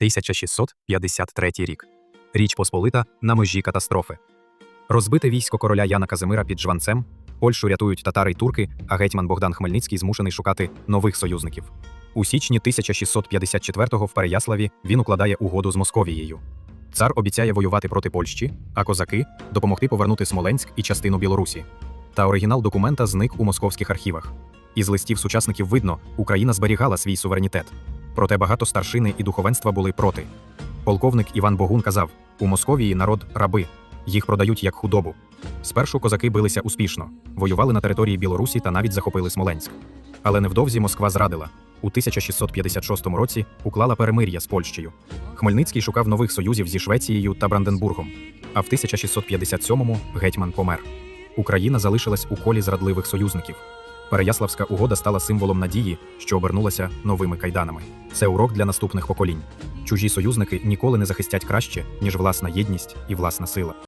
1653 рік. Річ Посполита на межі катастрофи. Розбите військо короля Яна Казимира під Жванцем. Польщу рятують татари й турки, а гетьман Богдан Хмельницький змушений шукати нових союзників. У січні 1654-го в Переяславі він укладає угоду з Московією. Цар обіцяє воювати проти Польщі, а козаки допомогти повернути Смоленськ і частину Білорусі. Та оригінал документа зник у московських архівах. Із листів сучасників видно, Україна зберігала свій суверенітет. Проте багато старшини і духовенства були проти. Полковник Іван Богун казав: у Московії народ раби, їх продають як худобу. Спершу козаки билися успішно, воювали на території Білорусі та навіть захопили Смоленськ. Але невдовзі Москва зрадила. У 1656 році уклала перемир'я з Польщею. Хмельницький шукав нових союзів зі Швецією та Бранденбургом. А в 1657-му гетьман помер. Україна залишилась у колі зрадливих союзників. Переяславська угода стала символом надії, що обернулася новими кайданами. Це урок для наступних поколінь. Чужі союзники ніколи не захистять краще, ніж власна єдність і власна сила.